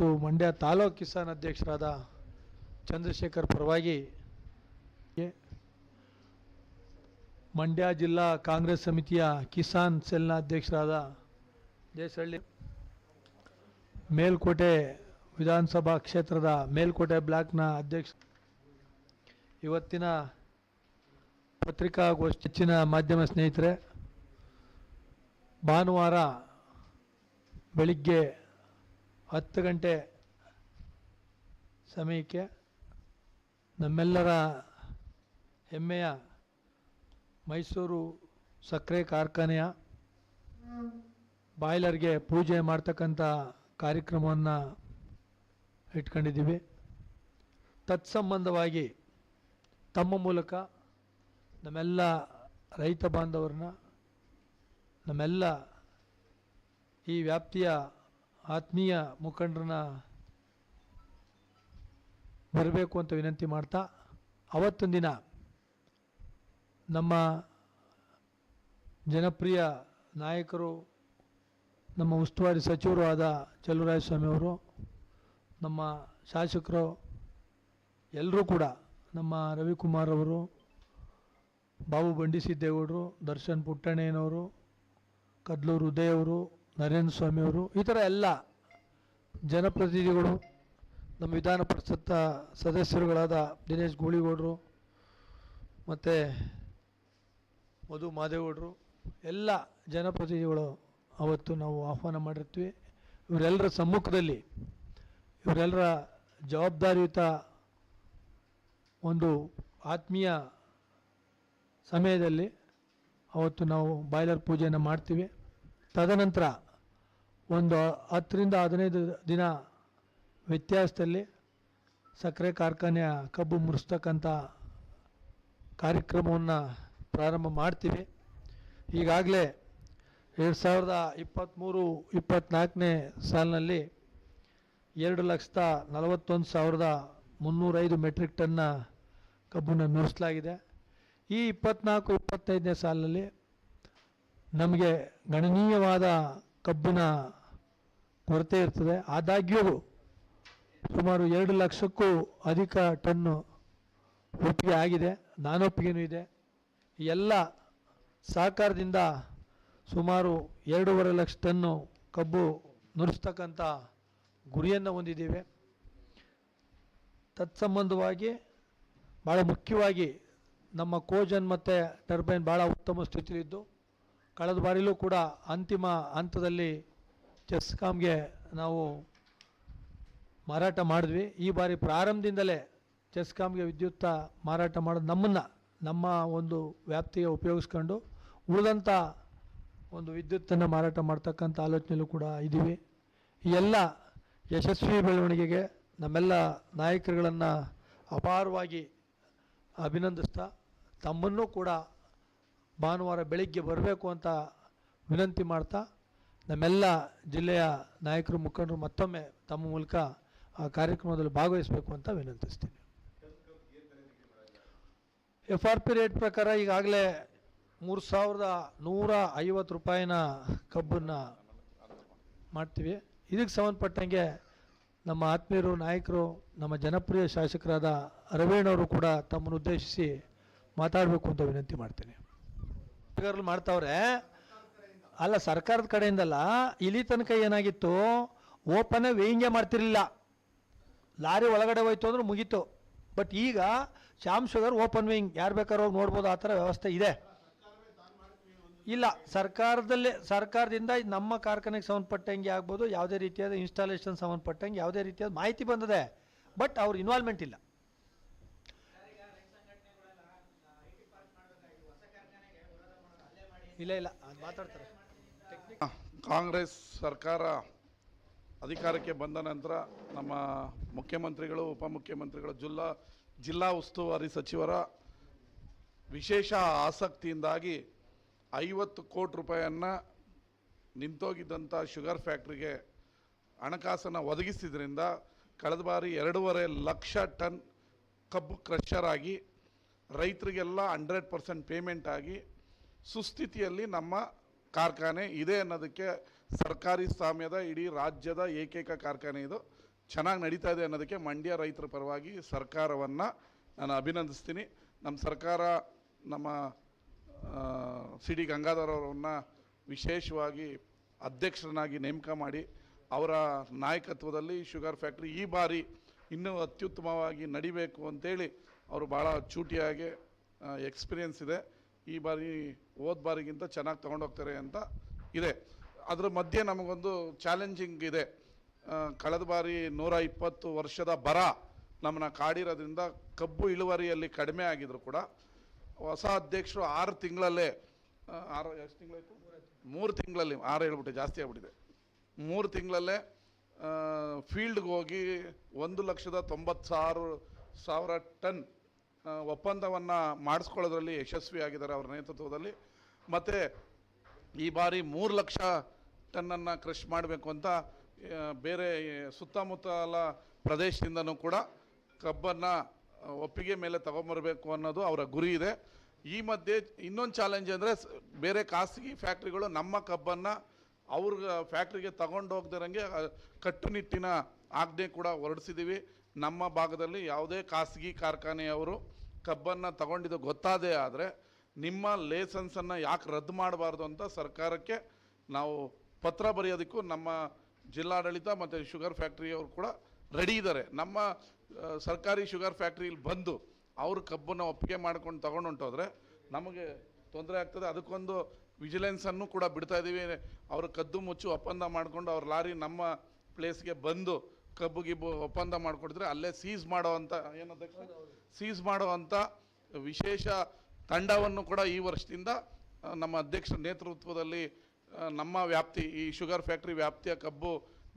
ಮತ್ತು ಮಂಡ್ಯ ತಾಲೂಕು ಕಿಸಾನ್ ಅಧ್ಯಕ್ಷರಾದ ಚಂದ್ರಶೇಖರ್ ಪರವಾಗಿ ಮಂಡ್ಯ ಜಿಲ್ಲಾ ಕಾಂಗ್ರೆಸ್ ಸಮಿತಿಯ ಕಿಸಾನ್ ಸೆಲ್ನ ಅಧ್ಯಕ್ಷರಾದ ದೇಸಳ್ಳಿ ಮೇಲ್ಕೋಟೆ ವಿಧಾನಸಭಾ ಕ್ಷೇತ್ರದ ಮೇಲ್ಕೋಟೆ ಬ್ಲಾಕ್ನ ಅಧ್ಯಕ್ಷ. ಇವತ್ತಿನ ಪತ್ರಿಕಾಗೋಷ್ಠಿ ಹೆಚ್ಚಿನ ಮಾಧ್ಯಮ ಸ್ನೇಹಿತರೆ, ಭಾನುವಾರ ಬೆಳಿಗ್ಗೆ ಹತ್ತು ಗಂಟೆ ಸಮಯಕ್ಕೆ ನಮ್ಮೆಲ್ಲರ ಹೆಮ್ಮೆಯ ಮೈಸೂರು ಸಕ್ಕರೆ ಕಾರ್ಖಾನೆಯ ಬಾಯ್ಲರ್ಗೆ ಪೂಜೆ ಮಾಡ್ತಕ್ಕಂಥ ಕಾರ್ಯಕ್ರಮವನ್ನು ಇಟ್ಕೊಂಡಿದ್ದೀವಿ. ತತ್ಸಂಬಂಧವಾಗಿ ತಮ್ಮ ಮೂಲಕ ನಮ್ಮೆಲ್ಲ ರೈತ ಬಾಂಧವರನ್ನ, ನಮ್ಮೆಲ್ಲ ಈ ವ್ಯಾಪ್ತಿಯ ಆತ್ಮೀಯ ಮುಖಂಡರನ್ನ ಬರಬೇಕು ಅಂತ ವಿನಂತಿ ಮಾಡ್ತಾ ಅವತ್ತೊಂದು ದಿನ ನಮ್ಮ ಜನಪ್ರಿಯ ನಾಯಕರು, ನಮ್ಮ ಉಸ್ತುವಾರಿ ಸಚಿವರು ಆದ ಚಲುವರಾಯಸ್ವಾಮಿಯವರು ನಮ್ಮ ಶಾಸಕರು ಎಲ್ಲರೂ ಕೂಡ ನಮ್ಮ ರವಿಕುಮಾರ್ ಅವರು, ಬಾಬು ಬಂಡಿಸಿದ್ದೇಗೌಡರು, ದರ್ಶನ್ ಪುಟ್ಟಣ್ಣಯ್ಯನವರು ಕದ್ಲೂರು ಉದಯ್ ಅವರು ನರೇಂದ್ರ ಸ್ವಾಮಿಯವರು ಈ ಥರ ಎಲ್ಲ ಜನಪ್ರತಿನಿಧಿಗಳು, ನಮ್ಮ ವಿಧಾನ ಪರಿಷತ್ತ ಸದಸ್ಯರುಗಳಾದ ದಿನೇಶ್ ಗೂಳಿಗೌಡರು ಮತ್ತು ಮಧು ಮಾದೇಗೌಡರು, ಎಲ್ಲ ಜನಪ್ರತಿನಿಧಿಗಳು ಅವತ್ತು ನಾವು ಆಹ್ವಾನ ಮಾಡಿರ್ತೀವಿ. ಇವರೆಲ್ಲರ ಸಮ್ಮುಖದಲ್ಲಿ, ಇವರೆಲ್ಲರ ಜವಾಬ್ದಾರಿಯುತ ಒಂದು ಆತ್ಮೀಯ ಸಮಯದಲ್ಲಿ ಅವತ್ತು ನಾವು ಬಾಯ್ಲರ್ ಪೂಜೆಯನ್ನು ಮಾಡ್ತೀವಿ. ತದನಂತರ ಒಂದು ಹತ್ತರಿಂದ ಹದಿನೈದು ದಿನ ವ್ಯತ್ಯಾಸದಲ್ಲಿ ಸಕ್ಕರೆ ಕಾರ್ಖಾನೆಯ ಕಬ್ಬು ಮುರಿಸ್ತಕ್ಕಂಥ ಕಾರ್ಯಕ್ರಮವನ್ನು ಪ್ರಾರಂಭ ಮಾಡ್ತೀವಿ. ಈಗಾಗಲೇ ಎರಡು ಸಾವಿರದ ಇಪ್ಪತ್ತ್ಮೂರು, ಇಪ್ಪತ್ತ್ನಾಲ್ಕನೇ ಸಾಲಿನಲ್ಲಿ ಎರಡು ಲಕ್ಷದ ನಲವತ್ತೊಂದು ಸಾವಿರದ ಮುನ್ನೂರೈದು ಮೆಟ್ರಿಕ್ ಟನ್ನ ಕಬ್ಬನ್ನು ನುರಿಸಲಾಗಿದೆ. ಈ ಇಪ್ಪತ್ನಾಲ್ಕು ಇಪ್ಪತ್ತೈದನೇ ಸಾಲಿನಲ್ಲಿ ನಮಗೆ ಗಣನೀಯವಾದ ಕಬ್ಬಿನ ಕೊರತೆ ಇರ್ತದೆ. ಆದಾಗ್ಯೂ ಸುಮಾರು ಎರಡು ಲಕ್ಷಕ್ಕೂ ಅಧಿಕ ಟನ್ನು ಒಪ್ಪಿಗೆ ಆಗಿದೆ. ನಾನೊಪ್ಪಿಗೆನೂ ಇದೆ. ಎಲ್ಲ ಸಹಕಾರದಿಂದ ಸುಮಾರು ಎರಡೂವರೆ ಲಕ್ಷ ಟನ್ನು ಕಬ್ಬು ನುರಿಸ್ತಕ್ಕಂಥ ಗುರಿಯನ್ನು ಹೊಂದಿದ್ದೇವೆ. ತತ್ಸಂಬಂಧವಾಗಿ ಭಾಳ ಮುಖ್ಯವಾಗಿ ನಮ್ಮ ಕೋಜನ್ ಮತ್ತು ಟರ್ಬೈನ್ ಭಾಳ ಉತ್ತಮ ಸ್ಥಿತಿಯಲ್ಲಿದ್ದು, ಕಳೆದ ಬಾರಿಲೂ ಕೂಡ ಅಂತಿಮ ಹಂತದಲ್ಲಿ ಚೆಸ್ಕಾಮ್ಗೆ ನಾವು ಮಾರಾಟ ಮಾಡಿದ್ವಿ. ಈ ಬಾರಿ ಪ್ರಾರಂಭದಿಂದಲೇ ಚೆಸ್ಕಾಮ್ಗೆ ವಿದ್ಯುತ್ ಮಾರಾಟ ಮಾಡೋದು ನಮ್ಮನ್ನು, ನಮ್ಮ ಒಂದು ವ್ಯಾಪ್ತಿಗೆ ಉಪಯೋಗಿಸ್ಕೊಂಡು ಉಳಿದಂಥ ಒಂದು ವಿದ್ಯುತ್ತನ್ನು ಮಾರಾಟ ಮಾಡ್ತಕ್ಕಂಥ ಆಲೋಚನೆಯಲ್ಲೂ ಕೂಡ ಇದ್ದೀವಿ. ಎಲ್ಲ ಯಶಸ್ವಿ ಬೆಳವಣಿಗೆಗೆ ನಮ್ಮೆಲ್ಲ ನಾಯಕರುಗಳನ್ನು ಅಪಾರವಾಗಿ ಅಭಿನಂದಿಸ್ತಾ ತಮ್ಮನ್ನೂ ಕೂಡ ಭಾನುವಾರ ಬೆಳಿಗ್ಗೆ ಬರಬೇಕು ಅಂತ ವಿನಂತಿ ಮಾಡ್ತಾ ನಮ್ಮೆಲ್ಲ ಜಿಲ್ಲೆಯ ನಾಯಕರು, ಮುಖಂಡರು ಮತ್ತೊಮ್ಮೆ ತಮ್ಮ ಮೂಲಕ ಆ ಕಾರ್ಯಕ್ರಮದಲ್ಲಿ ಭಾಗವಹಿಸಬೇಕು ಅಂತ ವಿನಂತಿಸ್ತೀನಿ. ಎಫ್ ಆರ್ ಪಿ ರೇಟ್ ಪ್ರಕಾರ ಈಗಾಗಲೇ ಮೂರು ಸಾವಿರದ ನೂರ ಐವತ್ತು ರೂಪಾಯಿನ ಕಬ್ಬನ್ನು ಮಾಡ್ತೀವಿ. ಇದಕ್ಕೆ ಸಂಬಂಧಪಟ್ಟಂಗೆ ನಮ್ಮ ಆತ್ಮೀಯರು, ನಾಯಕರು, ನಮ್ಮ ಜನಪ್ರಿಯ ಶಾಸಕರಾದ ರವೀಣವರು ಕೂಡ ತಮ್ಮನ್ನು ಉದ್ದೇಶಿಸಿ ಮಾತಾಡಬೇಕು ಅಂತ ವಿನಂತಿ ಮಾಡ್ತೀನಿ. ಮಾಡ್ತಾವ್ರೆ. ಅಲ್ಲ, ಸರ್ಕಾರದ ಕಡೆಯಿಂದಲ್ಲ, ಇಲ್ಲಿ ತನಕ ಏನಾಗಿತ್ತು? ಓಪನ್ ವೇಯಿಂಗೇ ಮಾಡ್ತಿರಲಿಲ್ಲ. ಲಾರಿ ಒಳಗಡೆ ಹೋಯ್ತು ಅಂದ್ರೆ ಮುಗೀತು. ಬಟ್ ಈಗ ಶ್ಯಾಮ್ ಶುಗರ್ ಓಪನ್ ವೇಯಿಂಗ್ ಯಾರು ಬೇಕಾದ್ರೂ ಹೋಗಿ ನೋಡ್ಬೋದು, ಆ ಥರ ವ್ಯವಸ್ಥೆ ಇದೆ. ಇಲ್ಲ, ಸರ್ಕಾರದಲ್ಲೇ ಸರ್ಕಾರದಿಂದ ನಮ್ಮ ಕಾರ್ಖಾನೆಗೆ ಸಂಬಂಧಪಟ್ಟಂಗೆ ಆಗ್ಬೋದು, ಯಾವುದೇ ರೀತಿಯಾದ ಇನ್ಸ್ಟಾಲೇಷನ್ ಸಂಬಂಧಪಟ್ಟಂಗೆ ಯಾವುದೇ ರೀತಿಯಾದ ಮಾಹಿತಿ ಬಂದಿದೆ. ಬಟ್ ಅವ್ರ ಇನ್ವಾಲ್ವ್ಮೆಂಟ್ ಇಲ್ಲ. ಇಲ್ಲ ಇಲ್ಲ ಅದು ಮಾತಾಡ್ತಾರೆ. ಕಾಂಗ್ರೆಸ್ ಸರ್ಕಾರ ಅಧಿಕಾರಕ್ಕೆ ಬಂದ ನಂತರ ನಮ್ಮ ಮುಖ್ಯಮಂತ್ರಿಗಳು, ಉಪಮುಖ್ಯಮಂತ್ರಿಗಳು, ಜಿಲ್ಲಾ ಜಿಲ್ಲಾ ಉಸ್ತುವಾರಿ ಸಚಿವರ ವಿಶೇಷ ಆಸಕ್ತಿಯಿಂದಾಗಿ ಐವತ್ತು ಕೋಟಿ ರೂಪಾಯಿಯನ್ನು ನಿಂತೋಗಿದ್ದಂಥ ಶುಗರ್ ಫ್ಯಾಕ್ಟ್ರಿಗೆ ಹಣಕಾಸನ್ನು ಒದಗಿಸಿದ್ರಿಂದ ಕಳೆದ ಬಾರಿ ಎರಡೂವರೆ ಲಕ್ಷ ಟನ್ ಕಬ್ಬು ಕ್ರಷರ್ ಆಗಿ ರೈತರಿಗೆಲ್ಲ ಹಂಡ್ರೆಡ್ ಪರ್ಸೆಂಟ್ ಪೇಮೆಂಟ್ ಆಗಿ ಸುಸ್ಥಿತಿಯಲ್ಲಿ ನಮ್ಮ ಕಾರ್ಖಾನೆ ಇದೆ ಅನ್ನೋದಕ್ಕೆ ಸರ್ಕಾರಿ ಸ್ವಾಮ್ಯದ, ಇಡೀ ರಾಜ್ಯದ ಏಕೈಕ ಕಾರ್ಖಾನೆ ಇದು. ಚೆನ್ನಾಗಿ ನಡೀತಾ ಇದೆ ಅನ್ನೋದಕ್ಕೆ ಮಂಡ್ಯ ರೈತರ ಪರವಾಗಿ ಸರ್ಕಾರವನ್ನು ನಾನು ಅಭಿನಂದಿಸ್ತೀನಿ. ನಮ್ಮ ಸರ್ಕಾರ, ನಮ್ಮ ಸಿ ಡಿ ಅವರನ್ನ ವಿಶೇಷವಾಗಿ ಅಧ್ಯಕ್ಷರನ್ನಾಗಿ ನೇಮಕ ಮಾಡಿ, ಅವರ ನಾಯಕತ್ವದಲ್ಲಿ ಶುಗರ್ ಫ್ಯಾಕ್ಟ್ರಿ ಈ ಬಾರಿ ಇನ್ನೂ ಅತ್ಯುತ್ತಮವಾಗಿ ನಡಿಬೇಕು ಅಂತೇಳಿ ಅವರು ಭಾಳ ಚೂಟಿಯಾಗಿ ಎಕ್ಸ್ಪೀರಿಯನ್ಸ್ ಇದೆ. ಈ ಬಾರಿ ಹೋದ ಬಾರಿಗಿಂತ ಚೆನ್ನಾಗಿ ತೊಗೊಂಡೋಗ್ತಾರೆ ಅಂತ ಇದೆ. ಅದರ ಮಧ್ಯೆ ನಮಗೊಂದು ಚಾಲೆಂಜಿಂಗ್ ಇದೆ. ಕಳೆದ ಬಾರಿ ನೂರ ಇಪ್ಪತ್ತು ವರ್ಷದ ಬರ ನಮ್ಮನ್ನ ಕಾಡಿರೋದ್ರಿಂದ ಕಬ್ಬು ಇಳುವರಿಯಲ್ಲಿ ಕಡಿಮೆ ಆಗಿದ್ರು ಕೂಡ. ಹೊಸ ಅಧ್ಯಕ್ಷರು ಆರು ತಿಂಗಳಲ್ಲೇ ಆರು, ಎಷ್ಟು ತಿಂಗಳಾಯ್ತು? ಮೂರು ತಿಂಗಳಲ್ಲಿ, ಆರು ಹೇಳ್ಬಿಟ್ಟೆ ಜಾಸ್ತಿ ಆಗ್ಬಿಟ್ಟಿದೆ. ಮೂರು ತಿಂಗಳಲ್ಲೇ ಫೀಲ್ಡ್ಗೆ ಹೋಗಿ ಒಂದು ಲಕ್ಷದ ತೊಂಬತ್ತು ಸಾವಿರ ಸಾವಿರ ಟನ್ ಒಪ್ಪಂದವನ್ನು ಮಾಡಿಸ್ಕೊಳ್ಳೋದ್ರಲ್ಲಿ ಯಶಸ್ವಿಯಾಗಿದ್ದಾರೆ ಅವರ ನೇತೃತ್ವದಲ್ಲಿ. ಮತ್ತು ಈ ಬಾರಿ ಮೂರು ಲಕ್ಷ ಟನ್ನನ್ನು ಕ್ರಷ್ ಮಾಡಬೇಕು ಅಂತ ಬೇರೆ ಸುತ್ತಮುತ್ತಲ ಪ್ರದೇಶದಿಂದನೂ ಕೂಡ ಕಬ್ಬನ್ನು ಒಪ್ಪಿಗೆ ಮೇಲೆ ತಗೊಂಬರಬೇಕು ಅನ್ನೋದು ಅವರ ಗುರಿ ಇದೆ. ಈ ಮಧ್ಯೆ ಇನ್ನೊಂದು ಚಾಲೆಂಜ್ ಅಂದರೆ ಬೇರೆ ಖಾಸಗಿ ಫ್ಯಾಕ್ಟ್ರಿಗಳು ನಮ್ಮ ಕಬ್ಬನ್ನು ಅವ್ರ ಫ್ಯಾಕ್ಟ್ರಿಗೆ ತಗೊಂಡು ಹೋಗ್ದಿರಂಗೆ ಕಟ್ಟುನಿಟ್ಟಿನ ಆಜ್ಞೆ ಕೂಡ ಹೊರಡಿಸಿದ್ದೀವಿ ನಮ್ಮ ಭಾಗದಲ್ಲಿ ಯಾವುದೇ ಖಾಸಗಿ ಕಾರ್ಖಾನೆಯವರು ಕಬ್ಬನ್ನು ತಗೊಂಡಿದ್ದು ಗೊತ್ತಾದೇ ಆದರೆ ನಿಮ್ಮ ಲೇಸನ್ಸನ್ನು ಯಾಕೆ ರದ್ದು ಮಾಡಬಾರ್ದು ಅಂತ ಸರ್ಕಾರಕ್ಕೆ ನಾವು ಪತ್ರ ಬರೆಯೋದಕ್ಕೂ ನಮ್ಮ ಜಿಲ್ಲಾಡಳಿತ ಮತ್ತು ಶುಗರ್ ಫ್ಯಾಕ್ಟ್ರಿಯವರು ಕೂಡ ರೆಡಿ ಇದ್ದಾರೆ ನಮ್ಮ ಸರ್ಕಾರಿ ಶುಗರ್ ಫ್ಯಾಕ್ಟ್ರಿಲಿ ಬಂದು ಅವರು ಕಬ್ಬನ್ನು ಒಪ್ಪಿಗೆ ಮಾಡ್ಕೊಂಡು ತಗೊಂಡು ಹೊಂಟೋದ್ರೆ ನಮಗೆ ತೊಂದರೆ ಆಗ್ತದೆ. ಅದಕ್ಕೊಂದು ವಿಜಿಲೆನ್ಸನ್ನು ಕೂಡ ಬಿಡ್ತಾ ಇದ್ದೀವಿ. ಅವರು ಕದ್ದು ಮುಚ್ಚು ಒಪ್ಪಂದ ಮಾಡಿಕೊಂಡು ಅವ್ರ ಲಾರಿ ನಮ್ಮ ಪ್ಲೇಸ್ಗೆ ಬಂದು ಕಬ್ಬು ಗಿಬ್ಬು ಒಪ್ಪಂದ ಮಾಡಿಕೊಡಿದ್ರೆ ಅಲ್ಲೇ ಸೀಸ್ ಮಾಡೋ ಅಂತ ಏನದಕ್ಕೆ ಸೀಸ್ ಮಾಡೋ ಅಂಥ ವಿಶೇಷ ತಂಡವನ್ನು ಕೂಡ ಈ ವರ್ಷದಿಂದ ನಮ್ಮ ಅಧ್ಯಕ್ಷರ ನೇತೃತ್ವದಲ್ಲಿ ನಮ್ಮ ವ್ಯಾಪ್ತಿ, ಈ ಶುಗರ್ ಫ್ಯಾಕ್ಟ್ರಿ ವ್ಯಾಪ್ತಿಯ ಕಬ್ಬು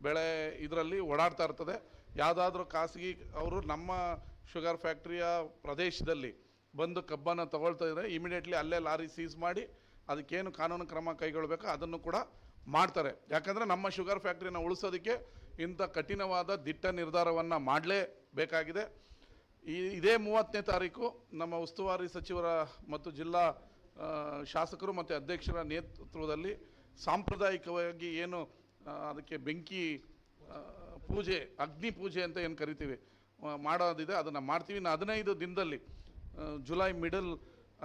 ಬೆಳೆ ಇದರಲ್ಲಿ ಓಡಾಡ್ತಾ ಇರ್ತದೆ. ಯಾವುದಾದ್ರೂ ಖಾಸಗಿ ಅವರು ನಮ್ಮ ಶುಗರ್ ಫ್ಯಾಕ್ಟ್ರಿಯ ಪ್ರದೇಶದಲ್ಲಿ ಬಂದು ಕಬ್ಬನ್ನು ತಗೊಳ್ತಾ ಇದ್ದರೆ ಇಮಿಡಿಯೇಟ್ಲಿ ಅಲ್ಲೇ ಲಾರಿ ಸೀಸ್ ಮಾಡಿ ಅದಕ್ಕೇನು ಕಾನೂನು ಕ್ರಮ ಕೈಗೊಳ್ಳಬೇಕು ಅದನ್ನು ಕೂಡ ಮಾಡ್ತಾರೆ. ಯಾಕಂದರೆ ನಮ್ಮ ಶುಗರ್ ಫ್ಯಾಕ್ಟ್ರಿನ ಉಳಿಸೋದಕ್ಕೆ ಇಂಥ ಕಠಿಣವಾದ ದಿಟ್ಟ ನಿರ್ಧಾರವನ್ನು ಮಾಡಲೇಬೇಕಾಗಿದೆ. ಈ, ಇದೇ ಮೂವತ್ತನೇ ತಾರೀಕು ನಮ್ಮ ಉಸ್ತುವಾರಿ ಸಚಿವರ ಮತ್ತು ಜಿಲ್ಲಾ ಶಾಸಕರು ಮತ್ತು ಅಧ್ಯಕ್ಷರ ನೇತೃತ್ವದಲ್ಲಿ ಸಾಂಪ್ರದಾಯಿಕವಾಗಿ ಏನು ಅದಕ್ಕೆ ಬೆಂಕಿ ಪೂಜೆ, ಅಗ್ನಿ ಪೂಜೆ ಅಂತ ಏನು ಕರಿತೀವಿ ಮಾಡೋದಿದೆ, ಅದನ್ನು ಮಾಡ್ತೀವಿ. ಇನ್ನು ಹದಿನೈದು ದಿನದಲ್ಲಿ ಜುಲೈ ಮಿಡಲ್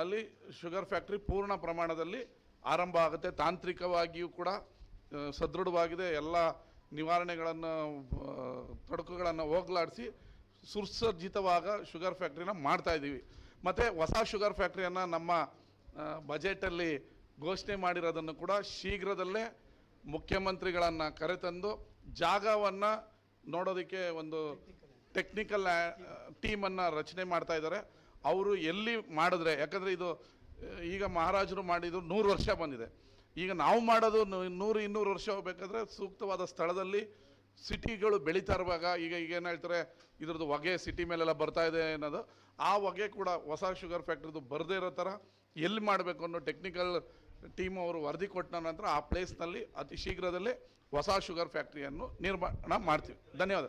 ಅಲ್ಲಿ ಶುಗರ್ ಫ್ಯಾಕ್ಟ್ರಿ ಪೂರ್ಣ ಪ್ರಮಾಣದಲ್ಲಿ ಆರಂಭ ಆಗುತ್ತೆ. ತಾಂತ್ರಿಕವಾಗಿಯೂ ಕೂಡ ಸದೃಢವಾಗಿದೆ. ಎಲ್ಲ ನಿವಾರಣೆಗಳನ್ನು ತೊಡಕುಗಳನ್ನು ಹೋಗ್ಲಾಡಿಸಿ ಸುಸರ್ಜಿತವಾಗ ಶುಗರ್ ಫ್ಯಾಕ್ಟ್ರಿನ ಮಾಡ್ತಾ ಇದ್ದೀವಿ. ಮತ್ತು ಹೊಸ ಶುಗರ್ ಫ್ಯಾಕ್ಟ್ರಿಯನ್ನು ನಮ್ಮ ಬಜೆಟಲ್ಲಿ ಘೋಷಣೆ ಮಾಡಿರೋದನ್ನು ಕೂಡ ಶೀಘ್ರದಲ್ಲೇ ಮುಖ್ಯಮಂತ್ರಿಗಳನ್ನು ಕರೆತಂದು ಜಾಗವನ್ನು ನೋಡೋದಕ್ಕೆ ಒಂದು ಟೆಕ್ನಿಕಲ್ ಟೀಮನ್ನು ರಚನೆ ಮಾಡ್ತಾ ಇದ್ದಾರೆ. ಅವರು ಎಲ್ಲಿ ಮಾಡಿದ್ರೆ, ಯಾಕಂದರೆ ಇದು ಈಗ ಮಹಾರಾಜರು ಮಾಡಿದ್ದು ನೂರು ವರ್ಷ ಬಂದಿದೆ. ಈಗ ನಾವು ಮಾಡೋದು ನೂರು, ಇನ್ನೂರು ವರ್ಷ ಹೋಗ್ಬೇಕಾದ್ರೆ ಸೂಕ್ತವಾದ ಸ್ಥಳದಲ್ಲಿ ಸಿಟಿಗಳು ಬೆಳೀತಾ ಇರುವಾಗ ಈಗ ಈಗ ಏನು ಹೇಳ್ತಾರೆ, ಇದ್ರದ್ದು ಹೊಗೆ ಸಿಟಿ ಮೇಲೆಲ್ಲ ಬರ್ತಾ ಇದೆ ಅನ್ನೋದು, ಆ ಹೊಗೆ ಕೂಡ ಹೊಸ ಶುಗರ್ ಫ್ಯಾಕ್ಟ್ರಿದು ಬರದೇ ಇರೋ ಥರ ಎಲ್ಲಿ ಮಾಡಬೇಕು ಅನ್ನೋ ಟೆಕ್ನಿಕಲ್ ಟೀಮ್ ಅವರು ವರದಿ ಕೊಟ್ಟ ನಂತರ ಆ ಪ್ಲೇಸ್ನಲ್ಲಿ ಅತಿ ಶೀಘ್ರದಲ್ಲೇ ಹೊಸ ಶುಗರ್ ಫ್ಯಾಕ್ಟ್ರಿಯನ್ನು ನಿರ್ಮಾಣ ಮಾಡ್ತೀವಿ. ಧನ್ಯವಾದ